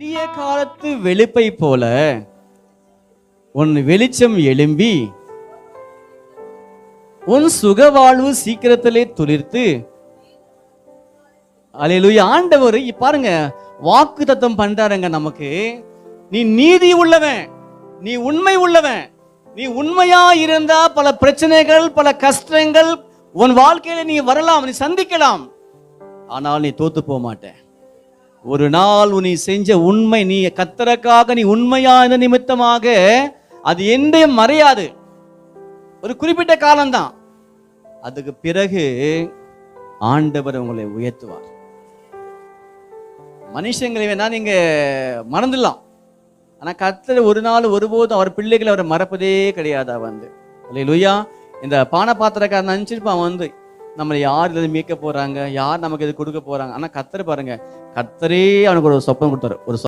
விடிய காலத்து வெளிப்பை போல உன் வெளிச்சம் எழும்பி உன் சுக வாழ்வு சீக்கிரத்திலே துளிர்த்து. அலையிலுய ஆண்டவர் பாருங்க வாக்கு தத்தம் பண்றாருங்க நமக்கு. நீ நீதி உள்ளவன் நீ உண்மை உள்ளவன் நீ உண்மையா இருந்தா பல பிரச்சனைகள் பல கஷ்டங்கள் உன் வாழ்க்கையில நீ வரலாம் நீ சந்திக்கலாம். ஆனால் நீ தோத்து போக மாட்டேன். ஒரு நாள் நீ செஞ்ச உண்மை நீ கத்தரக்காக நீ உண்மையா நிமித்தமாக அது என்றையும் மறையாது. ஒரு குறிப்பிட்ட காலம்தான். அதுக்கு பிறகு ஆண்டவர் உங்களை உயர்த்துவார். மனுஷங்களை வேணா நீங்க மறந்துடலாம். ஆனா கத்தர் ஒரு நாள் ஒருபோதும் அவர் பிள்ளைகளை அவரை மறப்பதே கிடையாது அவன் வந்து. இல்லையா இந்த பானை பாத்திரக்காரன் நினைச்சிருப்பான் வந்து நம்மளை யார் இதில் மீட்க போகிறாங்க யார் நமக்கு இது கொடுக்க போறாங்க? ஆனால் கத்தர் பாருங்க கத்தரே அவனுக்கு ஒரு சொப்பனம் கொடுத்தாரு. ஒரு